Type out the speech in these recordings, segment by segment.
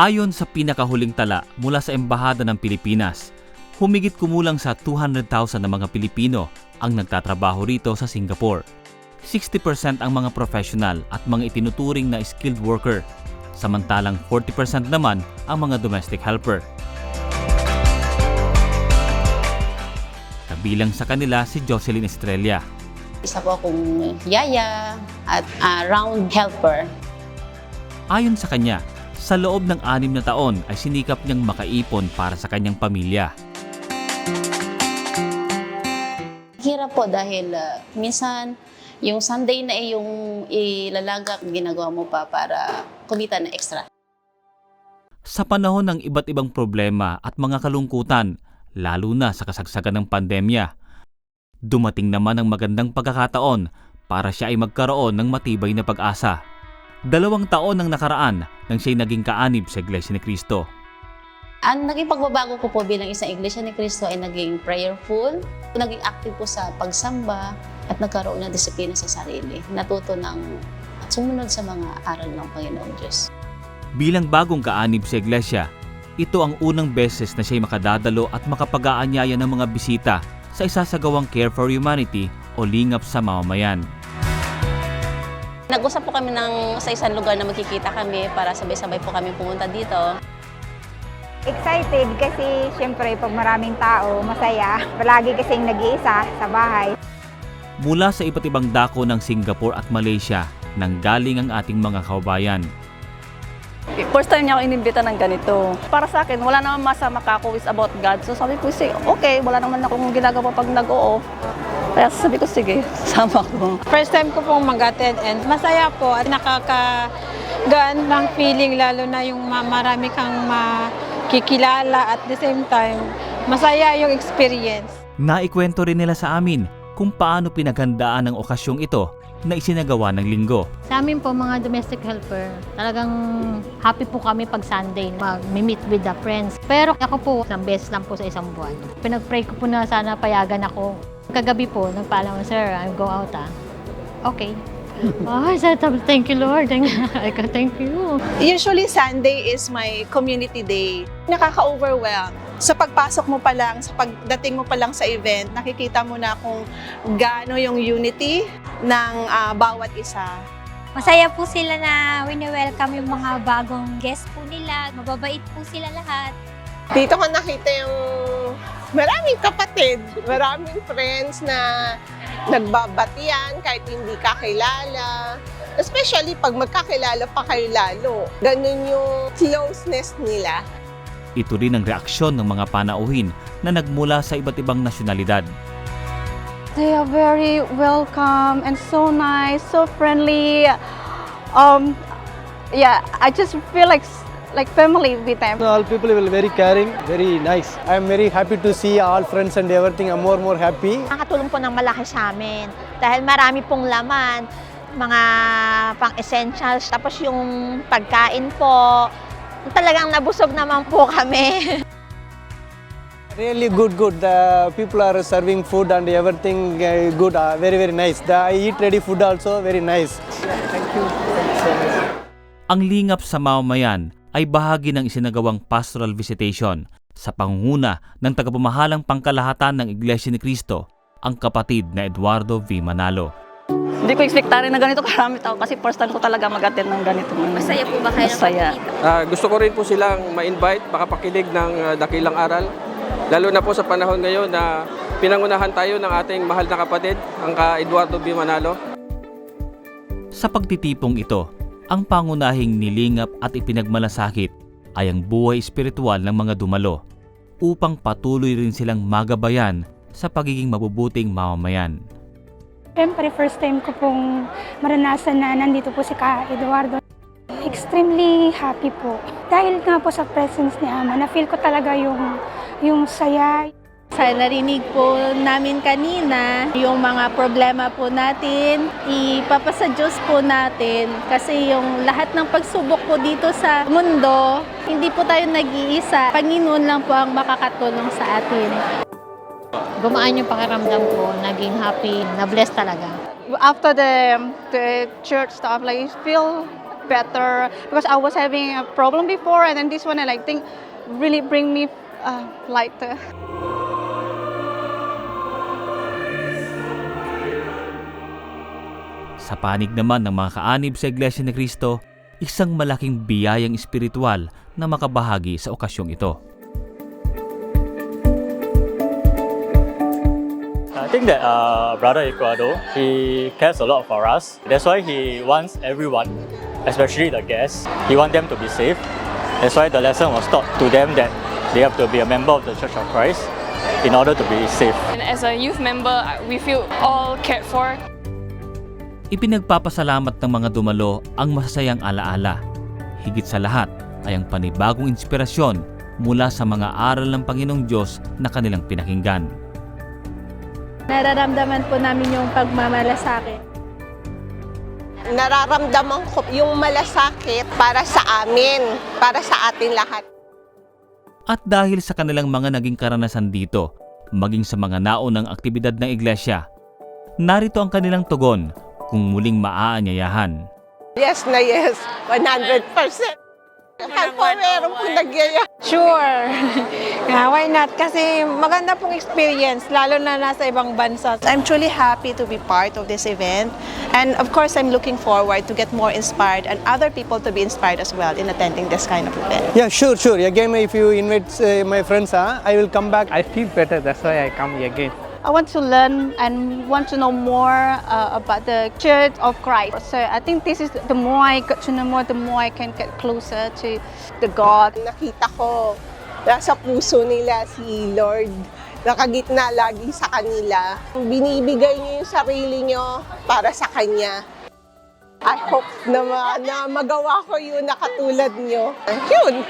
Ayon sa pinakahuling tala mula sa Embahada ng Pilipinas, humigit kumulang sa 200,000 na mga Pilipino ang nagtatrabaho rito sa Singapore. 60% ang mga professional at mga itinuturing na skilled worker, samantalang 40% naman ang mga domestic helper. Kabilang sa kanila si Jocelyn Estrella. Isa po akong yaya at ah, round helper. Ayon sa kanya, sa loob ng anim na taon ay sinikap niyang makaipon para sa kanyang pamilya. Hirap po dahil ah, minsan yung Sunday na eh, yung ilalagak, ginagawa mo pa para kumita na extra. Sa panahon ng iba't ibang problema at mga kalungkutan, lalo na sa kasagsagan ng pandemya, dumating naman ang magandang pagkakataon para siya ay magkaroon ng matibay na pag-asa. Dalawang taon ang nakaraan nang siya'y naging kaanib sa Iglesia ni Cristo. Ang naging pagbabago ko po bilang isang Iglesia ni Cristo ay naging prayerful, naging active po sa pagsamba, at nagkaroon ng disiplina sa sarili. Natuto ng at sumunod sa mga aral ng Panginoong Diyos. Bilang bagong kaanib sa Iglesia, ito ang unang beses na siya'y makadadalo at makapag-aanyaya ng mga bisita sa isasagawang Care for Humanity o Lingap sa Mamamayan. Nag-usap po kami ng, sa isang lugar na magkikita kami para sabay-sabay po kami pumunta dito. Excited kasi syempre pag maraming tao, masaya. Palagi kasing nag-iisa sa bahay. Mula sa iba't ibang dako ng Singapore at Malaysia, nanggaling ang ating mga kababayan. First time niya ako inimbita ng ganito. Para sa akin, wala naman masama ka ako is about God. So sabi ko, sige, okay, wala naman akong ginagawa pag nag-o-off. Kaya sabi ko, sige, sama ko. First time ko pong mag-attend and masaya po at nakakagaan ng feeling lalo na yung ma- marami kang makikilala at the same time masaya yung experience. Naikwento rin nila sa amin kung paano pinaghandaan ang okasyong ito na isinagawa ng linggo. Sa amin po mga domestic helper, talagang happy po kami pag Sunday mag-meet with the friends. Pero ako po, isang beses lang po sa isang buwan. Pinag-pray ko po na sana payagan ako. Kagabi po, nagpaalam ko, Sir, I'll go out ah. Okay. oh, I said, thank you Lord. I go, thank you. Usually Sunday is my community day. Nakaka-overwhelm. Sa pagpasok mo pa lang, sa pagdating mo pa lang sa event, nakikita mo na kung gaano yung unity ng ah, bawat isa. Masaya po sila na wini-welcome yung mga bagong guest po nila. Mababait po sila lahat. Dito ko nakita yung maraming kapatid, maraming friends na nagbabatian kahit hindi kakilala. Especially pag magkakilala pa kayo lalo. Ganun yung closeness nila. Ito rin ang reaksyon ng mga panauhin na nagmula sa iba't ibang nasyonalidad. They are very welcome and so nice, so friendly. Um, yeah, I just feel like like family with them. All people will very caring, very nice. I am very happy to see all friends and everything. I'm more more happy. Nakatulong po ng malaki sa amin dahil marami pong laman, mga pang-essentials, tapos yung pagkain po, talagang nabusog naman po kami. Really good, good. The people are serving food and everything uh, good. Uh, very, very nice. The, I eat ready food also very nice. Thank you. Thank you so much. Ang lingap sa mamamayan ay bahagi ng isinagawang pastoral visitation sa pangunguna ng tagapamahalang pangkalahatan ng Iglesia ni Cristo, ang kapatid na Eduardo V. Manalo. Hindi ko expectary na ganito karami tao kasi first time ko talaga mag-attend ng ganito. Masaya po ba kayo Masaya. Ah, gusto ko rin po silang ma-invite, makapakinig ng ah, dakilang aral. Lalo na po sa panahon ngayon na pinangunahan tayo ng ating mahal na kapatid, ang ka Eduardo B. Manalo. Sa pagtitipong ito, ang pangunahing nilingap at ipinagmalasakit ay ang buhay espiritual ng mga dumalo upang patuloy rin silang magabayan sa pagiging mabubuting mamamayan. Siyempre, first time ko pong maranasan na nandito po si Ka Eduardo. Extremely happy po. Dahil nga po sa presence ni Ama, na-feel ko talaga yung, yung saya, Sa narinig po namin kanina, yung mga problema po natin, ipapasa Diyos po natin. Kasi yung lahat ng pagsubok po dito sa mundo, hindi po tayo nag-iisa. Panginoon lang po ang makakatulong sa atin. Gumaan yung pakiramdam ko, naging happy, na-bless talaga. After the the church stuff, like you feel better because I was having a problem before, and then this one I like think really bring me uh, lighter. Sa panig naman ng mga kaanib sa Iglesia ni Cristo, isang malaking biyayang espiritual na makabahagi sa okasyong ito. I think that uh, Brother Ecuador, he cares a lot for us. That's why he wants everyone, especially the guests, he wants them to be safe. That's why the lesson was taught to them that they have to be a member of the Church of Christ in order to be safe. And as a youth member, we feel all cared for. Ipinagpapasalamat ng mga dumalo ang masasayang alaala. Higit sa lahat ay ang panibagong inspirasyon mula sa mga aral ng Panginoong Diyos na kanilang pinakinggan. Nararamdaman po namin yung pagmamalasakit. Nararamdaman ko yung malasakit para sa amin, para sa atin lahat. At dahil sa kanilang mga naging karanasan dito, maging sa mga naunang aktibidad ng iglesia, narito ang kanilang tugon kung muling maaanyayahan. Yes na yes, 100%. Kahit po meron pong nagyaya. Sure. yeah, why not? Kasi maganda pong experience, lalo na nasa ibang bansa. I'm truly happy to be part of this event. And of course, I'm looking forward to get more inspired and other people to be inspired as well in attending this kind of event. Yeah, sure, sure. Again, if you invite uh, my friends, uh, I will come back. I feel better, that's why I come again. I want to learn and want to know more uh, about the Church of Christ. So I think this is the more I get to know more, the more I can get closer to the God. Nakita ko, nasa puso nila si Lord. Nakagitna lagi sa kanila. Binibigay niyo yung sarili niyo para sa Kanya. I hope na, ma- na magawa ko yun na katulad niyo. Yun.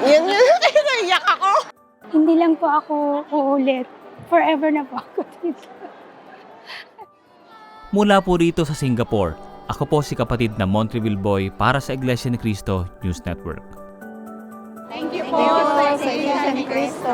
Yun yun. Naiyak ako. Hindi lang po ako uulit. Forever na po ako dito. Mula po rito sa Singapore, ako po si kapatid na Montreville Boy para sa Iglesia ni Cristo News Network. Thank you po sa Iglesia ni Cristo.